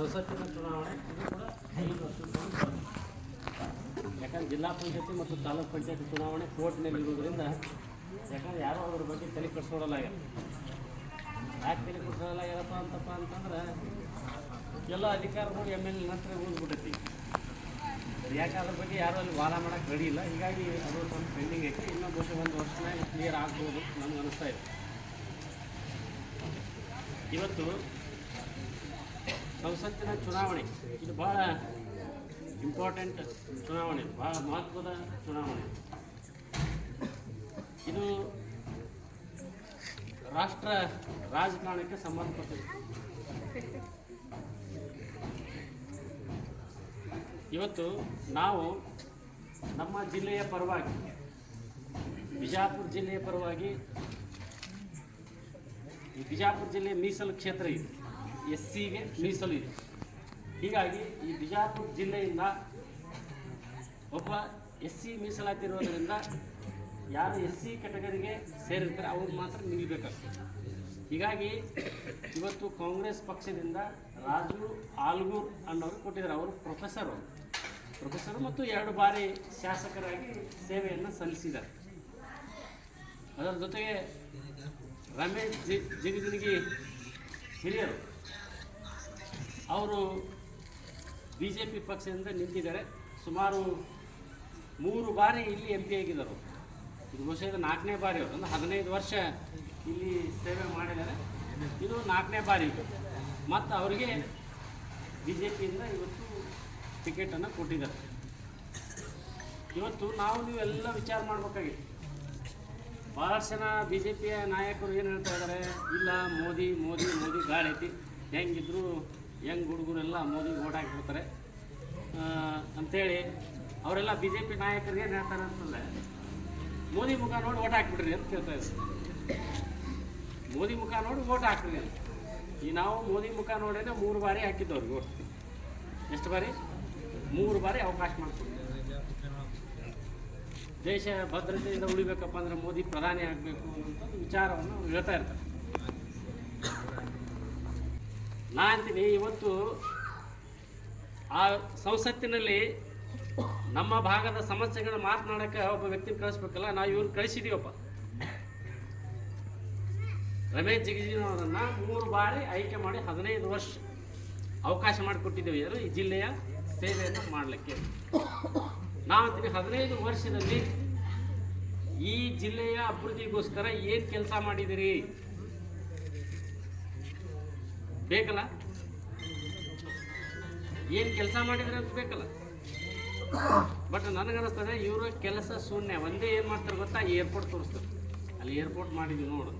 ಸಂಸತ್ತಿನ ಚುನಾವಣೆ ಕೂಡ ಯಾಕಂದ್ರೆ ಜಿಲ್ಲಾ ಪಂಚಾಯತಿ ಮತ್ತು ತಾಲೂಕು ಪಂಚಾಯತಿ ಚುನಾವಣೆ ಕೋರ್ಟ್ನಲ್ಲಿ ಇರುವುದರಿಂದ ಯಾಕಂದ್ರೆ ಯಾರೋ ಅದ್ರ ಬಗ್ಗೆ ತಲೆ ಕೆಡಿಸ್ಕೊಡಲಾಗ್ಯಾರ ಯಾಕೆ ತಲೆ ಕೆಡಿಸ್ಕೊಡಲಾಗ್ಯಾರಪ್ಪ ಅಂತಪ್ಪ ಅಂತಂದ್ರೆ ಎಲ್ಲ ಅಧಿಕಾರಿಗಳು ಎಂ ಎಲ್ ಎ ನಂತರ ಉಳಿದ್ಬಿಟ್ಟೈತಿ ಯಾಕೆ ಅದ್ರ ಬಗ್ಗೆ ಯಾರು ಅಲ್ಲಿ ವಾದ ಮಾಡೋಕೆ ರೆಡಿ ಇಲ್ಲ. ಹೀಗಾಗಿ ಅದು ಸ್ವಲ್ಪ ಪೆಂಡಿಂಗ್ ಐತಿ. ಇನ್ನೊಂದು ಬಹುಶಃ ಒಂದು ವರ್ಷನಾಗ ಕ್ಲಿಯರ್ ಆಗ್ಬೋದು ನಮ್ಗೆ ಅನಿಸ್ತಾ ಇದೆ. ಇವತ್ತು ಸಂಸತ್ತಿನ ಚುನಾವಣೆ. ಇದು ಭಾಳ ಇಂಪಾರ್ಟೆಂಟ್ ಚುನಾವಣೆ ಭಾಳ ಮಹತ್ವದ ಚುನಾವಣೆ. ಇದು ರಾಷ್ಟ್ರ ರಾಜಕಾರಣಕ್ಕೆ ಸಂಬಂಧಪಟ್ಟಿದೆ ಇವತ್ತು ನಾವು ನಮ್ಮ ಜಿಲ್ಲೆಯ ಪರವಾಗಿ, ಬಿಜಾಪುರ ಜಿಲ್ಲೆಯ ಪರವಾಗಿ ಬಿಜಾಪುರ ಜಿಲ್ಲೆ ಮೀಸಲು ಕ್ಷೇತ್ರ ಇದೆ. ಎಸ್ ಸಿಗೆ ಮೀಸಲು ಇದೆ. ಹೀಗಾಗಿ ಈ ಬಿಜಾಪುರ ಜಿಲ್ಲೆಯಿಂದ ಒಬ್ಬ ಎಸ್ ಸಿ ಮೀಸಲಾತಿರೋದ್ರಿಂದ ಯಾರು ಎಸ್ ಸಿ ಕೆಟಗರಿಗೆ ಸೇರಿರ್ತಾರೆ, ಅವ್ರು ಮಾತ್ರ ನಿಲ್ಲಬೇಕಾಗ್ತದೆ ಹೀಗಾಗಿ ಇವತ್ತು ಕಾಂಗ್ರೆಸ್ ಪಕ್ಷದಿಂದ ರಾಜು ಆಲ್ಗೂರ್ ಅನ್ನೋರು ಕೊಟ್ಟಿದ್ದಾರೆ. ಅವರು ಪ್ರೊಫೆಸರು. ಪ್ರೊಫೆಸರ್ ಮತ್ತು ಎರಡು ಬಾರಿ ಶಾಸಕರಾಗಿ ಸೇವೆಯನ್ನು ಸಲ್ಲಿಸಿದ್ದಾರೆ. ಅದರ ಜೊತೆಗೆ ರಮೇಶ್ ಜಿ ಜಿಗಜಿಣಗಿ ಹಿರಿಯರು ಅವರು ಬಿ ಜೆ ಪಿ ಪಕ್ಷದಿಂದ ನಿಂತಿದ್ದಾರೆ. ಸುಮಾರು ಮೂರು ಬಾರಿ ಇಲ್ಲಿ ಎಂ ಪಿ ಆಗಿದ್ದರು. ಇದು ಬಹುಶಃ ಇದು ನಾಲ್ಕನೇ ಬಾರಿ ಅವರು. ಅಂದ್ರೆ ಹದಿನೈದು ವರ್ಷ ಇಲ್ಲಿ ಸೇವೆ ಮಾಡಿದ್ದಾರೆ. ಇದು ನಾಲ್ಕನೇ ಬಾರಿ ಮತ್ತು ಅವರಿಗೆ ಬಿ ಜೆ ಪಿಯಿಂದ ಇವತ್ತು ಟಿಕೆಟನ್ನು ಕೊಟ್ಟಿದ್ದಾರೆ. ಇವತ್ತು ನಾವು ನೀವೆಲ್ಲ ವಿಚಾರ ಮಾಡಬೇಕಾಗಿತ್ತು ಭಾಳಷ್ಟು ಜನ ಬಿ ಜೆ ಪಿಯ ನಾಯಕರು ಏನು ಹೇಳ್ತಾ ಇದ್ದಾರೆ? ಇಲ್ಲ, ಮೋದಿ ಮೋದಿ ಮೋದಿ, ಗಾಳಿ ಐತಿ. ಹೆಂಗಿದ್ರು ಹೆಂಗ್ ಹುಡುಗರೆಲ್ಲ ಮೋದಿಗೆ ಓಟ್ ಹಾಕಿಬಿಡ್ತಾರೆ. ಅಂಥೇಳಿ ಅವರೆಲ್ಲ ಬಿ ಜೆ ಪಿ ನಾಯಕರಿಗೆ ಹೇಳ್ತಾರೆ ಅಂತಂದರೆ, ಮೋದಿ ಮುಖ ನೋಡಿ ಓಟ್ ಹಾಕ್ಬಿಡ್ರಿ ಅಂತ ಹೇಳ್ತಾ ಇದ್ದಾರೆ ಮೋದಿ ಮುಖ ನೋಡಿ ಓಟ್ ಹಾಕ್ರಿ ಅಂತ. ಈ ನಾವು ಮೋದಿ ಮುಖ ನೋಡೇನೆ ಮೂರು ಬಾರಿ ಹಾಕಿದ್ದವ್ರಿಗೆ ಓಟ್. ಎಷ್ಟು ಬಾರಿ? ಮೂರು ಬಾರಿ ಅವಕಾಶ ಮಾಡಿಕೊಡ್ತೀವಿ. ದೇಶ ಭದ್ರತೆಯಿಂದ ಉಳಿಬೇಕಪ್ಪ ಅಂದ್ರೆ ಮೋದಿ ಪ್ರಧಾನಿ ಆಗಬೇಕು ಅನ್ನೋಂಥ ವಿಚಾರವನ್ನು ಹೇಳ್ತಾ ಇರ್ತಾರೆ. ನಾ ಅಂತೀನಿ, ಇವತ್ತು ಆ ಸಂಸತ್ತಿನಲ್ಲಿ ನಮ್ಮ ಭಾಗದ ಸಮಸ್ಯೆಗಳ ಮಾತನಾಡಕ್ಕೆ ಒಬ್ಬ ವ್ಯಕ್ತಿ ಕಳಿಸ್ಬೇಕಲ್ಲ ನಾವು ಇವ್ರು ಕಳಿಸಿದೀವಪ್ಪ. ರಮೇಶ್ ಜಿಗಜಿನವರನ್ನ ಮೂರು ಬಾರಿ ಆಯ್ಕೆ ಮಾಡಿ ಹದಿನೈದು ವರ್ಷ ಅವಕಾಶ ಮಾಡಿಕೊಟ್ಟಿದ್ದೇವೆ. ಯಾರು? ಈ ಜಿಲ್ಲೆಯ ಸೇವೆಯನ್ನು ಮಾಡಲಿಕ್ಕೆ. ನಾವು ಅಂತೀನಿ, ಹದಿನೈದು ವರ್ಷದಲ್ಲಿ ಈ ಜಿಲ್ಲೆಯ ಅಭಿವೃದ್ಧಿಗೋಸ್ಕರ ಏನು ಕೆಲಸ ಮಾಡಿದಿರಿ? ಬೇಕಲ್ಲ? ಏನು ಕೆಲಸ ಮಾಡಿದ್ರೆ ಅಂತ ಬೇಕಲ್ಲ? ಬಟ್ ನನಗನ್ನಿಸ್ತದೆ, ಇವರು ಕೆಲಸ ಶೂನ್ಯ. ಒಂದೇ ಏನು ಮಾಡ್ತಾರೆ ಗೊತ್ತಾ? ಏರ್ಪೋರ್ಟ್ ತೋರಿಸ್ತಾರೆ. ಅಲ್ಲಿ ಏರ್ಪೋರ್ಟ್ ಮಾಡಿದ್ವಿ ನೋಡು.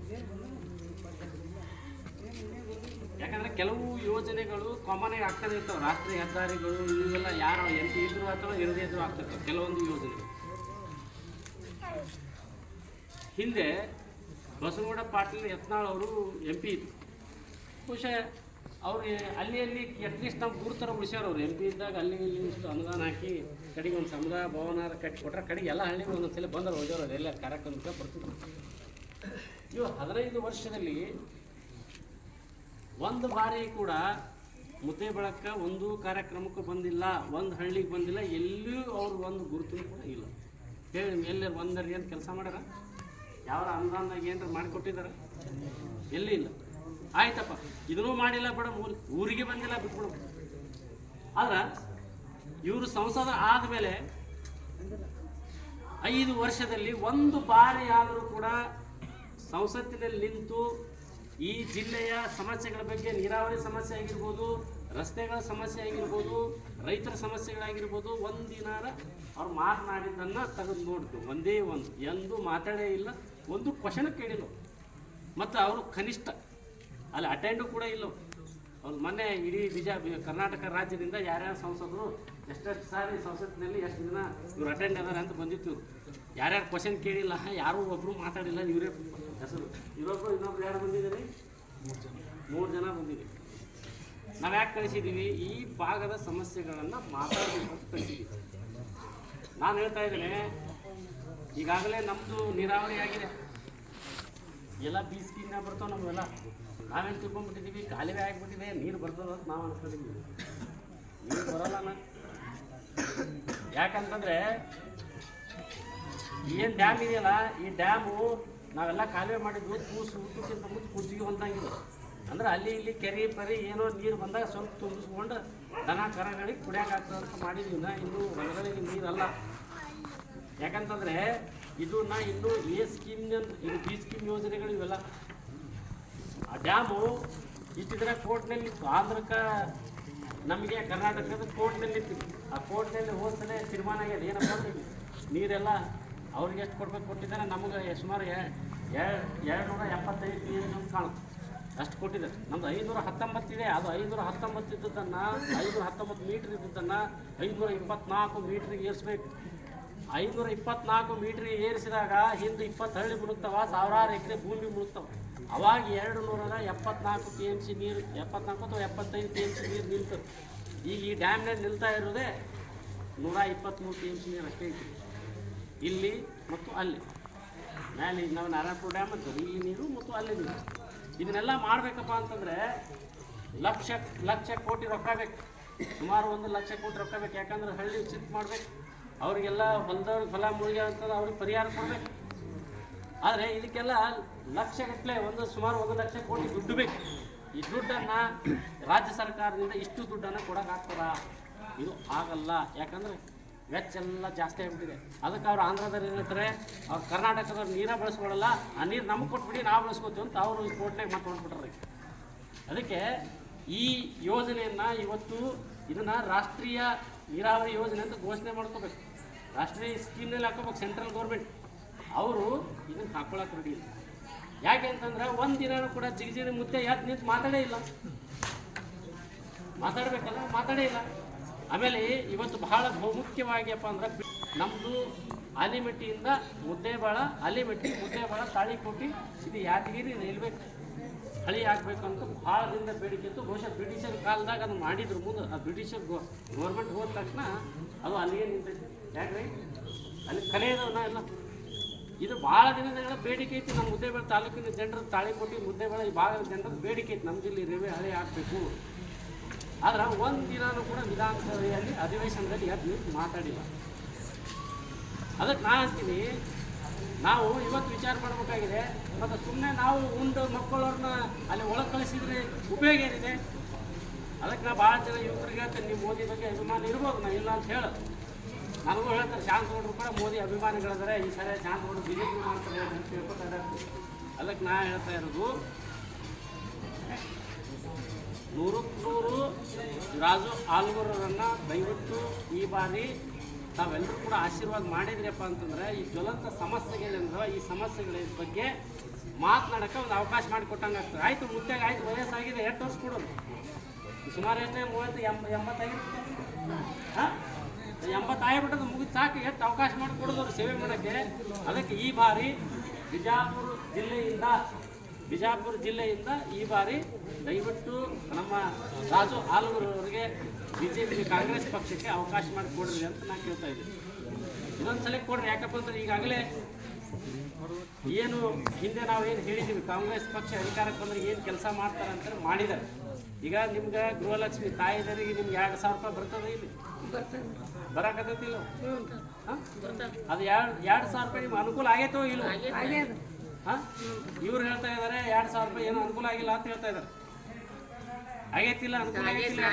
ಯಾಕಂದ್ರೆ ಕೆಲವು ಯೋಜನೆಗಳು ಕಾಮನ್ ಆಗಿ ಆಗ್ತಾನೆ ಇರ್ತಾವೆ. ರಾಷ್ಟ್ರೀಯ ಹೆದ್ದಾರಿಗಳು, ಇವೆಲ್ಲ ಯಾರು ಎಂ ಪಿ ಇದ್ರು ಅಥವಾ ಇರದೇ ಇದ್ರು ಆಗ್ತಿರ್ತವೆ. ಕೆಲವೊಂದು ಯೋಜನೆಗಳು. ಹಿಂದೆ ಬಸವಗೌಡ ಪಾಟೀಲ್ ಯತ್ನಾಳ್ ಅವರು ಎಂ ಪಿ ಇದ್ರು. ಬಹುಶಃ ಅವ್ರು ಅಲ್ಲಿ ಅಲ್ಲಿ ಅಟ್ಲೀಸ್ಟ್ ನಾವು ಗುರುತರ ಉಳಿಸ್ಯಾರ ಅವ್ರು. ಎಂ ಪಿ ಇದ್ದಾಗ ಅಲ್ಲಿ ಇಲ್ಲಿ ಇಷ್ಟು ಅನುದಾನ ಹಾಕಿ ಕಡೆಗೆ ಒಂದು ಸಮುದಾಯ ಭವನ ಕಟ್ಟಿ ಕೊಟ್ರೆ ಕಡೆಗೆ ಎಲ್ಲ ಹಳ್ಳಿಗೆ ಒಂದೊಂದು ಸಲ ಬಂದರು ಹೋಗ್ಯಾರ ಎಲ್ಲ ಕಾರ್ಯಕ್ರಮಕ್ಕೆ ಬರ್ತಿದ್ರು ಇವು ಹದಿನೈದು ವರ್ಷದಲ್ಲಿ ಒಂದು ಬಾರಿ ಕೂಡ ಮುದ್ದೆ ಬೆಳಕ ಒಂದು ಕಾರ್ಯಕ್ರಮಕ್ಕೂ ಬಂದಿಲ್ಲ, ಒಂದು ಹಳ್ಳಿಗೆ ಬಂದಿಲ್ಲ, ಎಲ್ಲೂ ಅವ್ರು ಒಂದು ಗುರುತು ಕೂಡ ಇಲ್ಲ. ಹೇಳಿ ಎಲ್ಲಿ ಒಂದರ ಏನು ಕೆಲಸ ಮಾಡ್ಯಾರ? ಯಾವ ಅನುದಾನದಾಗ ಏನಾರ ಮಾಡಿಕೊಟ್ಟಿದ್ದಾರೆ ಎಲ್ಲಿ ಇಲ್ಲ. ಆಯ್ತಪ್ಪ. ಇದನ್ನೂ ಮಾಡಿಲ್ಲ ಬೇಡ, ಊರ್ ಊರಿಗೆ ಬಂದಿಲ್ಲ ಬಿಟ್ಬಿಡು. ಆದ್ರೆ ಇವರು ಸಂಸದ ಆದಮೇಲೆ ಐದು ವರ್ಷದಲ್ಲಿ ಒಂದು ಬಾರಿ ಆದರೂ ಕೂಡ ಸಂಸತ್ತಿನಲ್ಲಿ ನಿಂತು ಈ ಜಿಲ್ಲೆಯ ಸಮಸ್ಯೆಗಳ ಬಗ್ಗೆ ನೀರಾವರಿ ಸಮಸ್ಯೆ ಆಗಿರ್ಬೋದು, ರಸ್ತೆಗಳ ಸಮಸ್ಯೆ ಆಗಿರ್ಬೋದು, ರೈತರ ಸಮಸ್ಯೆಗಳಾಗಿರ್ಬೋದು, ಒಂದಿನಾರ ಅವ್ರು ಮಾತನಾಡಿದ್ದನ್ನು ತೆಗೆದು ನೋಡ್ತು ಒಂದೇ ಒಂದು. ಎಂದು ಮಾತಾಡೇ ಇಲ್ಲ, ಒಂದು ಕ್ವಶನ್ ಕೇಳಿಲ್ಲ ಮತ್ತು ಅವರು ಕನಿಷ್ಠ ಅಲ್ಲಿ ಅಟೆಂಡು ಕೂಡ ಇಲ್ಲ. ಅವ್ರು ಮೊನ್ನೆ ಇಡೀ ಬಿಜಾ, ಕರ್ನಾಟಕ ರಾಜ್ಯದಿಂದ ಯಾರ್ಯಾರು ಸಂಸದರು, ಎಷ್ಟೆಷ್ಟು ಸಾರಿ ಸಂಸತ್ತಿನಲ್ಲಿ ಎಷ್ಟು ದಿನ ಇವ್ರು ಅಟೆಂಡ್ ಅದಾರೆ ಅಂತ ಬಂದಿತ್ತು. ಯಾರ್ಯಾರು ಕ್ವಶನ್ ಕೇಳಿಲ್ಲ, ಯಾರೂ ಒಬ್ಬರು ಮಾತಾಡಿಲ್ಲ, ಇವರೇ ಹೆಸರು. ಇವರೊಬ್ಬರು ಇನ್ನೊಬ್ರು ಯಾರು ಬಂದಿದ್ದೀರಿ? ಮೂರು ಜನ ಬಂದಿದೆ ನಾವು ಯಾಕೆ ಕಳಿಸಿದ್ದೀವಿ ಈ ಭಾಗದ ಸಮಸ್ಯೆಗಳನ್ನು ಮಾತಾಡಬೇಕು ಅಂತ ಕಳಿಸಿದ್ದೀವಿ ನಾನು ಹೇಳ್ತಾ ಇದ್ದೇನೆ, ಈಗಾಗಲೇ ನಮ್ಮದು ನೀರಾವರಿ ಆಗಿದೆ. ಎಲ್ಲ ಬಿ ಸ್ಕೀಮ್ನಾಗ ಬರ್ತಾವ ನಮಗೆಲ್ಲ. ನಾವೇನು ತಿಳ್ಕೊಂಡ್ಬಿಟ್ಟಿದ್ದೀವಿ ಕಾಲುವೆ ಆಗಿಬಿಟ್ಟಿದೆ ನೀರು ಬರ್ತದ ಅಂತ ನಾವು ಅನ್ಕೊಂಡಿದ್ದೀವಿ ನೀರು ಬರೋಲ್ಲ ನಾನು ಯಾಕಂತಂದ್ರೆ ಏನು ಡ್ಯಾಮ್ ಇದೆಯಲ್ಲ, ಈ ಡ್ಯಾಮು ನಾವೆಲ್ಲ ಕಾಲುವೆ ಮಾಡಿದ್ವು, ಕೂಸು ಊಟಕ್ಕಿಂತ ಮುಂಚೆ ಕುಜ್ಜಿಗೆ ಹೊಂದಂಗಿಲ್ಲ ಅಂದ್ರೆ ಅಲ್ಲಿ ಇಲ್ಲಿ ಕೆರೆ ಪರಿ ಏನೋ ನೀರು ಬಂದಾಗ ಸ್ವಲ್ಪ ತುಂಬಿಸ್ಕೊಂಡು ದನ ಕರಗಳಿಗೆ ಕುಡಿಯಕ್ಕೆ ಆಗ್ತದೆ ಅಂತ ಮಾಡಿದ್ವಿ ನಾ ಇನ್ನೂ ಹೊಲಗಳಿಗೆ ನೀರಲ್ಲ. ಯಾಕಂತಂದ್ರೆ ಇದು ನಾ ಇನ್ನು ಎ ಸ್ಕೀಮ್ ಇದು ಬಿ ಸ್ಕೀಮ್ ಯೋಜನೆಗಳು ಇವೆಲ್ಲ. ಆ ಡ್ಯಾಮು ಇಷ್ಟಿದ್ರೆ ಕೋರ್ಟ್ನಲ್ಲಿ ಇತ್ತು. ಆಂಧ್ರಕ್ಕೆ ನಮಗೆ ಕರ್ನಾಟಕದ ಕೋರ್ಟ್ನಲ್ಲಿ ಇತ್ತು. ಆ ಕೋರ್ಟ್ನಲ್ಲಿ ಹೋದ್ಸಲೇ ತೀರ್ಮಾನ ಆಗ್ಯದ. ಏನಪ್ಪ ಅಂದ್ರೆ ನೀರೆಲ್ಲ ಅವ್ರಿಗೆ ಎಷ್ಟು ಕೊಡ್ಬೇಕು ಕೊಟ್ಟಿದ್ದಾರೆ? ನಮಗೆ ಸುಮಾರು ಎರಡು ನೂರ ಎಪ್ಪತ್ತೈದು ಪಿ ಅಂತ ಕಾಣುತ್ತೆ. ಅಷ್ಟು ಕೊಟ್ಟಿದ್ದಾರೆ. ನಮ್ದು ಐನೂರ ಹತ್ತೊಂಬತ್ತಿದೆ ಅದು ಐನೂರ ಹತ್ತೊಂಬತ್ತು ಇದ್ದದ್ದನ್ನು, ಐನೂರ ಹತ್ತೊಂಬತ್ತು ಮೀಟ್ರ್ ಇದ್ದದ್ದನ್ನು ಐನೂರ ಇಪ್ಪತ್ನಾಲ್ಕು ಮೀಟ್ರಿಗೆ ಏರಿಸ್ಬೇಕು. ಐನೂರ ಇಪ್ಪತ್ನಾಲ್ಕು ಮೀಟರ್ ಏರಿಸಿದಾಗ ಹಿಂದೆ ಇಪ್ಪತ್ತು ಹಳ್ಳಿ ಮುಳುಗ್ತಾವ, ಸಾವಿರಾರು ಎಕರೆ ಭೂಮಿ ಮುಳುಗ್ತಾವ. ಅವಾಗ ಎರಡು ನೂರ ಎಪ್ಪತ್ನಾಲ್ಕು ಟಿ ಎಂ ಸಿ ನೀರು, ಎಪ್ಪತ್ನಾಲ್ಕು ಅಥವಾ ಎಪ್ಪತ್ತೈದು ಟಿ ಎಂ ಸಿ ನೀರು ನಿಲ್ತದೆ. ಈಗ ಈ ಡ್ಯಾಮ್ನಲ್ಲಿ ನಿಲ್ತಾ ಇರೋದೇ ನೂರ ಇಪ್ಪತ್ತ್ಮೂರು ಟಿ ಎಂ ಸಿ ನೀರು ಅಷ್ಟೇ ಐತಿ. ಇಲ್ಲಿ ಮತ್ತು ಅಲ್ಲಿ. ಮೇಲೆ ನಾವು ನಾರಾಯಣಪುರ ಡ್ಯಾಮ್ ಅಂತ ಇಲ್ಲಿ ನೀರು ಮತ್ತು ಅಲ್ಲಿ ನೀರು. ಇದನ್ನೆಲ್ಲ ಮಾಡಬೇಕಪ್ಪ ಅಂತಂದರೆ ಲಕ್ಷ ಲಕ್ಷ ಕೋಟಿ ರೊಕ್ಕ ಬೇಕು. ಸುಮಾರು ಒಂದು ಲಕ್ಷ ಕೋಟಿ ರೊಕ್ಕ ಬೇಕು. ಯಾಕಂದ್ರೆ ಹಳ್ಳಿ ಚಿತ್ ಮಾಡ್ಬೇಕು. ಅವರಿಗೆಲ್ಲ ಹೊಲದವ್ರಿಗೆ ಫಲ ಮುಳುಗ್ಯಾವ ಅಂತಂದ್ರೆ ಅವ್ರಿಗೆ ಪರಿಹಾರ ಕೊಡ್ಬೇಕು. ಆದರೆ ಇದಕ್ಕೆಲ್ಲ ಲಕ್ಷಗಟ್ಟಲೆ ಒಂದು ಸುಮಾರು ಒಂದು ಲಕ್ಷ ಕೋಟಿ ದುಡ್ಡು ಬೇಕು. ಈ ದುಡ್ಡನ್ನು ರಾಜ್ಯ ಸರ್ಕಾರದಿಂದ ಇಷ್ಟು ದುಡ್ಡನ್ನು ಕೊಡೋಕ್ಕಾಗ್ತದ ಇದು ಆಗಲ್ಲ. ಯಾಕಂದ್ರೆ ವೆಚ್ಚ ಎಲ್ಲ ಜಾಸ್ತಿ ಆಗಿಬಿಟ್ಟಿದೆ. ಅದಕ್ಕೆ ಅವ್ರು ಆಂಧ್ರದಲ್ಲಿ ಹೇಳ್ತಾರೆ, ಅವ್ರು ಕರ್ನಾಟಕದವ್ರು ನೀರೇ ಬಳಸ್ಕೊಳ್ಳಲ್ಲ ಆ ನೀರು ನಮಗೆ ಕೊಟ್ಬಿಡಿ, ನಾವು ಬಳಸ್ಕೊತೀವಿ ಅಂತ ಅವರು ಕೋರ್ಟ್ನಾಗ ಮಾತು ಅದಕ್ಕೆ ಈ ಯೋಜನೆಯನ್ನು ಇವತ್ತು ಇದನ್ನು ರಾಷ್ಟ್ರೀಯ ನೀರಾವರಿ ಯೋಜನೆ ಅಂತ ಘೋಷಣೆ ಮಾಡ್ಕೋಬೇಕು. ರಾಷ್ಟ್ರೀಯ ಸ್ಕೀಮ್ನಲ್ಲಿ ಹಾಕೋಬೇಕು ಸೆಂಟ್ರಲ್ ಗೌರ್ಮೆಂಟ್. ಅವರು ಇದನ್ನು ಹಾಕೊಳಕ್ಕೆ ರೆಡಿ ಇಲ್ಲ. ಯಾಕೆ ಅಂತಂದ್ರೆ ಒಂದು ದಿನ ಕೂಡ ಜಿಗಿಜಿಗಿ ಮುದ್ದೆ ಯಾಕೆ ನಿಂತು ಮಾತಾಡೇ ಇಲ್ಲ. ಮಾತಾಡಬೇಕಲ್ಲ, ಮಾತಾಡೇ ಇಲ್ಲ. ಆಮೇಲೆ ಇವತ್ತು ಬಹಳ ಬಹುಮುಖ್ಯವಾಗಿಯಪ್ಪ ಅಂದ್ರೆ ನಮ್ಮದು ಆಲಿಮೆಟ್ಟಿಯಿಂದ ಮುದ್ದೇಬಾಳ ಆಲಿಮೆಟ್ಟಿ ತಾಳಿ ತಾಳಿಕೋಟಿ ಇದು ಯಾದಗಿರಿ ರೈಲ್ವೆ ಹಳಿ ಆಗಬೇಕು ಅಂತ ಭಾಳದಿಂದ ಬೇಡಿಕೆ ಇತ್ತು. ಬಹುಶಃ ಬ್ರಿಟಿಷರ್ ಕಾಲದಾಗ ಅದು ಮಾಡಿದ್ರು ಮುಂದೆ. ಆ ಬ್ರಿಟಿಷರ್ ಗೌರ್ಮೆಂಟ್ ಹೋದ ತಕ್ಷಣ ಅದು ಅಲ್ಲಿಗೆ ನಿಂತೈತಿ. ಯಾಕ್ರಿ? ಅಲ್ಲಿ ನಾ ಎಲ್ಲ ಇದು ಭಾಳ ದಿನಗಳ ಬೇಡಿಕೆ ಐತಿ ನಮ್ಮ ಮುದ್ದೇಬೇಳೆ ತಾಲೂಕಿನ ಜನರ ತಾಳಿಕೋಟಿ ಮುದ್ದೇಬೇಳೆ ಈ ಭಾಗದ ಜನರ ಬೇಡಿಕೆ ಐತಿ. ನಮ್ಮ ಜಿಲ್ಲೆ ರೇವೆ ಹಳೆ ಆಗಬೇಕು. ಆದ್ರೆ ಒಂದು ದಿನಾನೂ ಕೂಡ ವಿಧಾನಸಭೆಯಲ್ಲಿ ಅಧಿವೇಶನದಲ್ಲಿ ಯಾರು ನೀವು ಮಾತಾಡಿಲ್ಲ. ಅದಕ್ಕೆ ನಾನು ಅಂತೀನಿ ನಾವು ಇವತ್ತು ವಿಚಾರ ಮಾಡಬೇಕಾಗಿದೆ. ಮತ್ತು ಸುಮ್ಮನೆ ನಾವು ಉಂಡು ಮಕ್ಕಳವ್ರನ್ನ ಅಲ್ಲಿ ಒಳಗೆ ಕಳಿಸಿದ್ರೆ ಉಪಯೋಗ ಏನಿದೆ? ಅದಕ್ಕೆ ನಾ ಭಾಳ ಜನ ಯುವಕರಿಗೆ ಹೇಳ್ತೇನೆ ನೀವು ಮೋದಿ ಬಗ್ಗೆ ಅಭಿಮಾನ ಇರ್ಬೋದು ನಾ ಇಲ್ಲ ಅಂತ ಹೇಳೋದು. ನನಗೂ ಹೇಳ್ತಾರೆ ಶಾಂತಗೌಡರು ಕೂಡ ಮೋದಿ ಅಭಿಮಾನಿಗಳಿದ್ದಾರೆ ಈ ಸಲ ಶಾಂತಗೌಡರು ಬಿ ಜೆ ಪಿ ಮಾಡ್ತಾರೆ ಅಂತ ತಿಳ್ಕೊತಾ ಇದ್ದಾರೆ. ಅದಕ್ಕೆ ನಾ ಹೇಳ್ತಾ ಇರೋದು ನೂರಕ್ಕೆ ನೂರು ರಾಜು ಆಲ್ಗೂರವರನ್ನು ದಯವಿಟ್ಟು ಈ ಬಾರಿ ತಾವೆಲ್ಲರೂ ಕೂಡ ಆಶೀರ್ವಾದ ಮಾಡಿದ್ರಪ್ಪ ಅಂತಂದ್ರೆ ಈ ಜ್ವಲಂತ ಸಮಸ್ಯೆಗಳೇನಂದ್ರೆ ಈ ಸಮಸ್ಯೆಗಳ ಬಗ್ಗೆ ಮಾತನಾಡೋಕ್ಕೆ ಒಂದು ಅವಕಾಶ ಮಾಡಿಕೊಟ್ಟಂಗೆ ಆಗ್ತದೆ. ಆಯಿತು ಮುತ್ಯಾಗ ಆಯ್ತು, ವಯಸ್ಸಾಗಿದೆ ಎಷ್ಟು ವರ್ಷ ಕೊಡೋದು. ಸುಮಾರು ಎಷ್ಟೇ, ಮೂವತ್ತು, ಎಂಬ, ಎಂಬತ್ತೈದು. ಹಾಂ? ಎಂಬತ್ತಾಗ್ಬಿಟ್ಟದು ಮುಗಿದು ಸಾಕು, ಎಷ್ಟು ಅವಕಾಶ ಮಾಡಿ ಕೊಡೋದು ಸೇವೆ ಮಾಡೋಕ್ಕೆ? ಅದಕ್ಕೆ ಈ ಬಾರಿ ಬಿಜಾಪುರ ಜಿಲ್ಲೆಯಿಂದ ಬಿಜಾಪುರ ಜಿಲ್ಲೆಯಿಂದ ಈ ಬಾರಿ ದಯವಿಟ್ಟು ನಮ್ಮ ರಾಜು ಆಲೂರವರಿಗೆ ಬಿ ಜೆ ಪಿ ಕಾಂಗ್ರೆಸ್ ಪಕ್ಷಕ್ಕೆ ಅವಕಾಶ ಮಾಡಿ ಕೊಡ್ರಿ ಅಂತ ನಾನು ಕೇಳ್ತಾ ಇದ್ದೀನಿ. ಇನ್ನೊಂದು ಸಲ ಕೊಡ್ರಿ, ಯಾಕಪ್ಪ ಅಂದ್ರೆ ಈಗಾಗಲೇ ಏನು ಹಿಂದೆ ನಾವು ಏನು ಹೇಳಿದ್ದೀವಿ ಕಾಂಗ್ರೆಸ್ ಪಕ್ಷ ಅಧಿಕಾರಕ್ಕೆ ಬಂದರೆ ಏನು ಕೆಲಸ ಮಾಡ್ತಾರೆ ಅಂತ ಮಾಡಿದ್ದಾರೆ. ಈಗ ನಿಮ್ಗೆ ಗೃಹಲಕ್ಷ್ಮಿ ತಾಯಿದರಿಗೆ ನಿಮ್ಗೆ ಎರಡು ಸಾವಿರ ರೂಪಾಯಿ ಬರ್ತದೆ ಇಲ್ಲಿ. ಬರಕತ್ತೈತಿಲ್ಲ ಇಲ್ಲ ಅದು ಎರಡು ಎರಡು ಸಾವಿರ ರೂಪಾಯಿ ನಿಮ್ಗೆ ಅನುಕೂಲ ಆಗೈತೋ ಇಲ್ಲ? ಹಾಂ? ಇವ್ರು ಹೇಳ್ತಾ ಇದ್ದಾರೆ ಎರಡು ಸಾವಿರ ರೂಪಾಯಿ ಏನು ಅನುಕೂಲ ಆಗಿಲ್ಲ ಅಂತ ಹೇಳ್ತಾ ಇದ್ದಾರೆ ಆಗೈತಿಲ್ಲ ಅನುಕೂಲ ಆಗೈತಿಲ್ಲ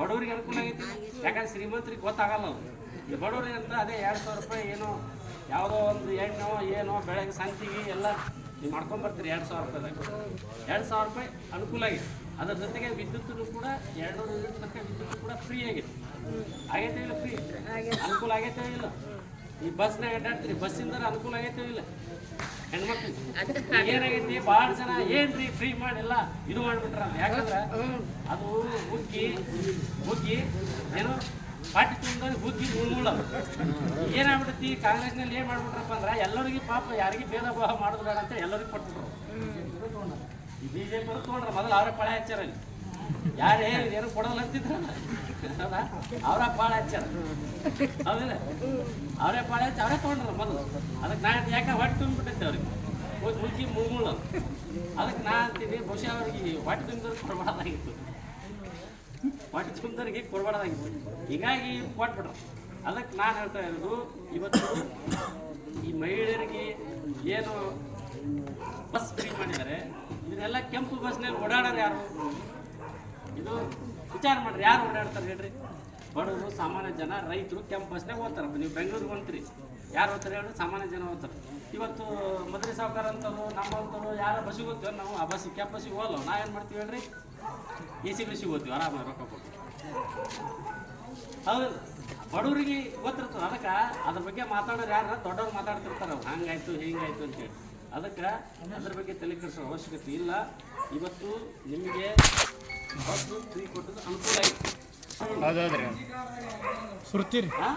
ಬಡವ್ರಿಗೆ ಅನುಕೂಲ ಆಗೈತಿ. ಯಾಕಂದ್ರೆ ಶ್ರೀಮಂತರಿಗೆ ಗೊತ್ತಾಗಲ್ಲ ಅವ್ರು ಬಡವ್ರಿಗೆ ಬಡವರಿಗೆ ಅಂತ ಅದೇ ಎರಡು ಸಾವಿರ ರೂಪಾಯಿ ಏನೋ ಯಾವುದೋ ಒಂದು ಎಣ್ಣೋ ಏನೋ ಬೆಳಗ್ಗೆ ಸಂತಿಗೆ ಎಲ್ಲ ನೀವು ಮಾಡ್ಕೊಂಬರ್ತೀರಿ ಎರಡು ಸಾವಿರ ರೂಪಾಯಿದಾಗ ಎರಡು ಸಾವಿರ ರೂಪಾಯಿ ಅನುಕೂಲ ಆಗಿದೆ. ಅದರ ಜೊತೆಗೆ ವಿದ್ಯುತ್ತೂ ಕೂಡ ಎರಡು ತನಕ ವಿದ್ಯುತ್ ಕೂಡ ಫ್ರೀ ಆಗೈತೆ ಆಗೈತೆ ಇಲ್ಲ ಫ್ರೀ ಅನುಕೂಲ ಆಗೈತೆ ಇಲ್ಲ? ಈ ಬಸ್ನಾಗ ಅಡ್ಡಾಡ್ತೀರಿ ಬಸ್ಸಿಂದ ಅನುಕೂಲ ಆಗೈತೆ ಇಲ್ಲ? ಹೆಣ್ಮಕ್ಳು. ಏನಾಗೈತಿ ಭಾಳ ಜನ ಏನ್ರಿ ಫ್ರೀ ಮಾಡಿಲ್ಲ ಇದು ಮಾಡ್ಬಿಟ್ರ ಯಾಕಂದ್ರೆ ಅದು ಹುಗ್ಗಿ ಹುಗ್ಗಿ ಏನು ಪಾಟಿ ತುಂಬ ಹುಗ್ಗಿ ಉಳ್ಮುಳ ಏನಾಗ್ಬಿಟ್ಟೈತಿ ಕಾಂಗ್ರೆಸ್ನಲ್ಲಿ ಏನು ಮಾಡ್ಬಿಟ್ರಪ್ಪ ಅಂದ್ರೆ ಎಲ್ಲರಿಗೂ ಪಾಪ ಯಾರಿಗೆ ಭೇದ ಭಾವ ಮಾಡೋದು ಬೇಡ ಅಂತ ಎಲ್ಲರಿಗೂ ಕೊಟ್ಬಿಟ್ರು. ಈ ಬಿ ಜೆ ಪಿ ತೊಗೊಂಡ್ರ ಮೊದಲು ಅವರೇ ಪಳೆ ಹಚ್ಚಾರ ಅಲ್ಲಿ ಯಾರೇ ಏನು ಕೊಡೋಲ್ಲ ಅಂತಿದ್ರಲ್ಲ ಅವರ ಪಾಳೆ ಹಚ್ಚಾರ. ಹೌದಿಲ್ಲ? ಅವರೇ ಪಾಳೆ ಹಚ್ಚಿ ಅವರೇ ತೊಗೊಂಡ್ರ ಮೊದಲು. ಅದಕ್ಕೆ ನಾ ಯಾಕೆ ಹೊಟ್ಟೆ ತುಂಬಿಬಿಟ್ಟೈತೆ ಅವ್ರಿಗೆ? ಮುಗಿ ಮುಳ್ಗುಳ ಅದಕ್ಕೆ ನಾ ಅಂತೀನಿ, ಬಹುಶಃ ಅವ್ರಿಗೆ ಹೊಟ್ಟೆ ತುಂಬಿದ್ರೆ ಕೊಡಬಾರ್ದಾಗಿತ್ತು. ಹೊಟ್ಟೆ ತುಂಬಿದವ್ರಿಗೆ ಕೊಡಬಾರ್ದಾಗಿತ್ತು. ಹೀಗಾಗಿ ಕೊಟ್ಬಿಟ್ರು. ಅದಕ್ಕೆ ನಾನು ಹೇಳ್ತಾ ಇರೋದು, ಇವತ್ತು ಈ ಮಹಿಳೆಯರಿಗೆ ಏನು ಬಸ್ ಫ್ರೀ ಮಾಡಿದ್ದಾರೆ, ಇದನ್ನೆಲ್ಲ ಕೆಂಪು ಬಸ್ನಲ್ಲಿ ಓಡಾಡೋರು ಯಾರು? ಇದು ವಿಚಾರ ಮಾಡ್ರಿ, ಯಾರು ಓಡಾಡ್ತಾರೆ ಹೇಳ್ರಿ. ಬಡವರು, ಸಾಮಾನ್ಯ ಜನ, ರೈತರು ಕೆಂಪು ಬಸ್ನಾಗ ಓದ್ತಾರೆ ನೀವು ಬೆಂಗಳೂರಿಗೆ ಹೊಂತ್ರಿ ಯಾರು ಓದ್ತಾರೆ ಹೇಳಿ ಸಾಮಾನ್ಯ ಜನ ಓದ್ತಾರೆ. ಇವತ್ತು ಮದ್ರಿ ಸಾವುಕಾರ ಅಂತವ್ರು ನಮ್ಮಂಥವ್ರು ಯಾರ ಬಸ್ಸಿಗೆ ಹೋಗ್ತೀವಿ ನಾವು, ಆ ಬಸ್ಸಿಗೆ, ಕೆಂಪು ಬಸ್ಸಿಗೆ ಹೋಗಲ್ಲ ಏನು ಮಾಡ್ತೀವಿ ಹೇಳ್ರಿ? ಎ ಸಿ ಬಸ್ಸಿಗೆ ಓದ್ತೀವಿ, ಆರಾಮಾಗಿ ರೊಕ್ಕ ಕೊಟ್ಟು. ಹೌದು, ಬಡವರಿಗೆ ಗೊತ್ತಿರ್ತದೆ, ಅದಕ್ಕೆ ಅದ್ರ ಬಗ್ಗೆ ಮಾತಾಡೋರು ಯಾರು ದೊಡ್ಡವ್ರು ಮಾತಾಡ್ತಿರ್ತಾರೆ ಅವ್ರು. ಹಂಗಾಯ್ತು, ಹಿಂಗಾಯ್ತು ಅಂತೇಳಿ ಅದಕ್ಕೆ ಅದ್ರ ಬಗ್ಗೆ ತಲೆ ಕೆಡಿಸೋ ಅವಶ್ಯಕತೆ ಇಲ್ಲ. ಇವತ್ತು ನಿಮಗೆ ಬಸ್ಸು ಫ್ರೀ ಕೊಟ್ಟದ್ದು ಅನುಕೂಲ ಆಯ್ತು ಹೌದೌದ್ರಿ ಸುರ್ತಿ ರೀ ಹಾಂ?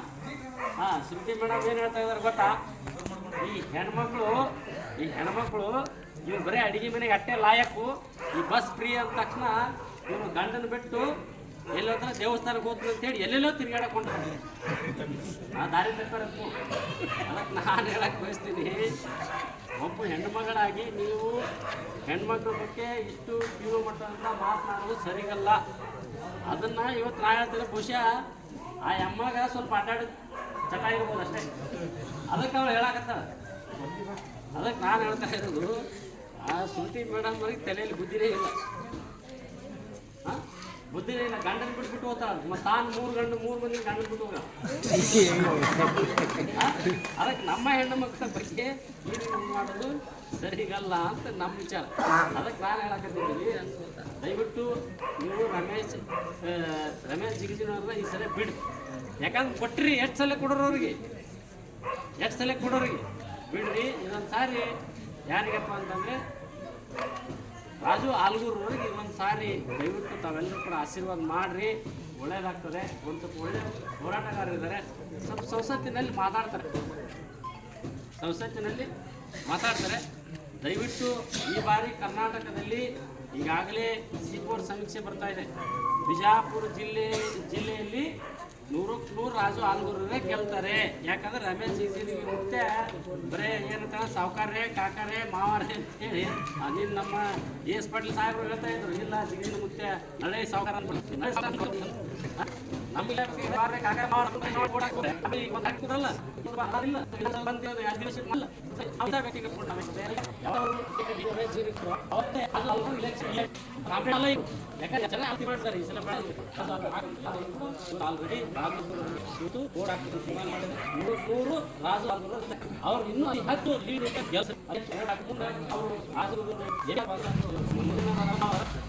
ಹಾಂ ಶ್ರುತಿ ಮೇಡಮ್ ಏನು ಹೇಳ್ತಾ ಇದಾರೆ ಗೊತ್ತಾ? ಈ ಹೆಣ್ಮಕ್ಳು ಈ ಹೆಣ್ಮಕ್ಳು ಇವ್ರು ಬರೀ ಅಡಿಗೆ ಮನೆಗೆ ಅಟ್ಟೆ ಲಾಯಕ್ಕು ಈ ಬಸ್ ಫ್ರೀ ಅಂದ ತಕ್ಷಣ ಇವ್ರು ಗಂಡನ ಬಿಟ್ಟು ಎಲ್ಲೋದ್ರ ದೇವಸ್ಥಾನಕ್ಕೆ ಹೋಗ್ತೀನಿ ಅಂತೇಳಿ ಎಲ್ಲೆಲ್ಲೋ ತಿರ್ಗಾಡಕ್ ಹೊಂಟಾರೆ ಆ ದಾರಿ ತಪ್ಪಾರಪ್ಪು ಅದಕ್ಕೆ ನಾನು ಹೇಳಕ್ ಬಯಸ್ತೀನಿ. ಒಬ್ಬ ಹೆಣ್ಣು ಮಗಳಾಗಿ ನೀವು ಹೆಣ್ಮಕ್ಳ ಬಗ್ಗೆ ಇಷ್ಟು ಮಟ್ಟ ಅಂತ ಮಾತನಾಡೋದು ಸರಿಗಲ್ಲ. ಅದನ್ನ ಇವತ್ತು ನಾ ಹೇಳ್ತೀನಿ, ಬಹುಶಃ ಆ ಅಮ್ಮಗ ಸ್ವಲ್ಪ ಅಡ್ಡಾಡಿ ಚಟ ಇರ್ಬೋದು ಅಷ್ಟೇ. ಅದಕ್ಕೆ ಅವ್ರು ಹೇಳಕತ್ತ ಅದಕ್ಕೆ ನಾನು ಹೇಳ್ತಾ ಇರೋದು, ಆ ಸುಲ್ತಿ ಮೇಡಮ್ ಅವ್ರಿಗೆ ತಲೆಯಲ್ಲಿ ಬುದ್ಧಿನೇ ಇಲ್ಲ. ಆ? ಇಲ್ಲ ಗಂಡನ ಬಿಟ್ಬಿಟ್ಟು ಹೋಗ್ತಾಳ. ಮತ್ತು ತಾನು ಮೂರು ಗಂಡು, ಮೂರು ಮಂದಿ ಗಂಡನ ಬಿಟ್ಟು ಅದಕ್ಕೆ ನಮ್ಮ ಹೆಣ್ಣು ಮಕ್ಕಳ ಬಗ್ಗೆ ಏನು ಮಾಡೋದು ಸರಿಗಲ್ಲ ಅಂತ ನಮ್ಮ ವಿಚಾರ. ಅದಕ್ಕೆ ನಾನು ಹೇಳಕತ್ತಿದ್ದೀನಿ, ದಯವಿಟ್ಟು ನೀವು ರಮೇಶ್ ರಮೇಶ್ ಜಿಗಜಿನವ್ರನ್ನ ಈ ಸಲ ಬಿಡಿ. ಯಾಕಂದ್ರೆ ಕೊಟ್ರಿ, ಎಷ್ಟು ಸಲ ಕೊಡೋರು ಅವ್ರಿಗೆ? ಎಷ್ಟು ಸಲ ಕೊಡೋರಿಗೆ? ಬಿಡ್ರಿ ಇದೊಂದು ಸಾರಿ ಯಾರಿಗಪ್ಪ ಅಂತಂದರೆ ರಾಜು ಆಲ್ಗೂರ್ನವ್ರಿಗೆ ಒಂದು ಸಾರಿ ದಯವಿಟ್ಟು ತಾವೆಲ್ಲರೂ ಕೂಡ ಆಶೀರ್ವಾದ ಮಾಡಿರಿ. ಒಳ್ಳೇದಾಗ್ತದೆ. ಒಂದು ಒಳ್ಳೆ ಹೋರಾಟಗಾರರಿದ್ದಾರೆ ಸ್ವಲ್ಪ ಸಂಸತ್ತಿನಲ್ಲಿ ಮಾತಾಡ್ತಾರೆ. ಸಂಸತ್ತಿನಲ್ಲಿ ಮಾತಾಡ್ತಾರೆ. ದಯವಿಟ್ಟು ಈ ಬಾರಿ ಕರ್ನಾಟಕದಲ್ಲಿ ಈಗಾಗಲೇ ಸಿಪೋರ್ ಸಮೀಕ್ಷೆ ಬರ್ತಾ ಇದೆ. ಬಿಜಾಪುರ ಜಿಲ್ಲೆ, ಜಿಲ್ಲೆಯಲ್ಲಿ ನೂರಕ್ಕೆ ನೂರು ರಾಜು ಆಲ್ಗುರೇ ಗೆಲ್ತಾರೆ ಯಾಕಂದ್ರೆ ರಮೇಶ್ ಜಿಗಿಜಿನಿಗೆ ಮತ್ತೆ ಬರೇ ಏನಂತ ಸಾವುಕಾರ್ರೆ ಕಾಕಾರೆ ಮಾವಾರೆ ಅಂತೇಳಿ ಅಲ್ಲಿ ನಮ್ಮ ಎಸ್ ಪಾಟೀಲ್ ಸಾಹೇಬ್ರು ಹೇಳ್ತಾ ಇದ್ರು. ಇಲ್ಲ ಸಿಗಿನ ಮುತ್ತೆ ನಳೆ ಸಾವುಕಾರ. ನಮಗೆ. ಅವರು ಇನ್ನೂ ಹತ್ತು ಲೀಡ್ ಕೆಲಸ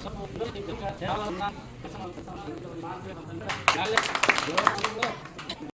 ಸ್ವಲ್ಪ